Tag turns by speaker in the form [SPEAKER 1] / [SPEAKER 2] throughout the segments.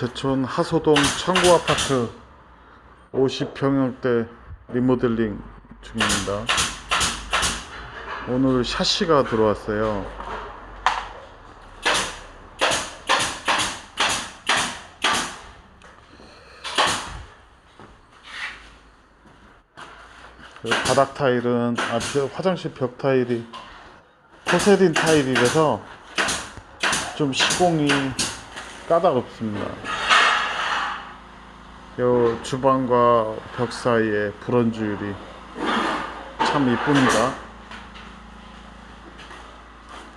[SPEAKER 1] 제촌 하소동 청구 아파트 50평형대 리모델링 중입니다. 오늘 샤시가 들어왔어요. 그 바닥 타일은 아, 벽- 화장실 벽 타일이 포세린 타일이라서 좀 시공이 까다롭습니다. 요 주방과 벽 사이에 브론즈율이 참 이쁩니다.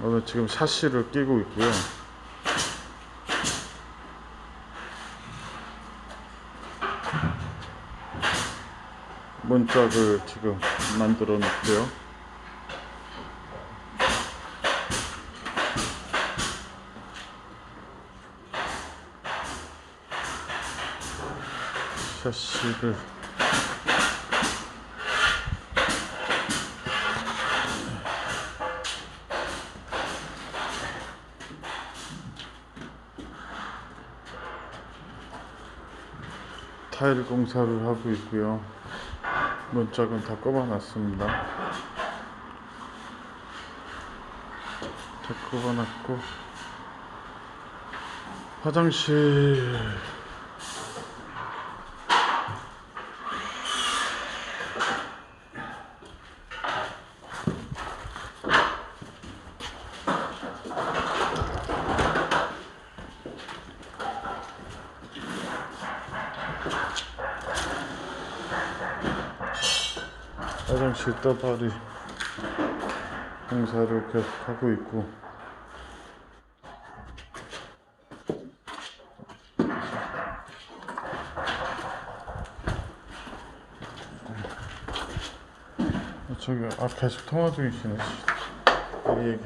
[SPEAKER 1] 오늘 지금 샤시를 끼고 있고요. 문짝을 지금 만들어 놓고요. 샤시를 타일 공사를 하고 있고요. 문짝은 다 꼽아놨습니다. 다 꼽아놨고 화장실 화장실 떠발이 공사를 계속 하고 있고. 저기 아 계속 통화 중이시네 이 얘기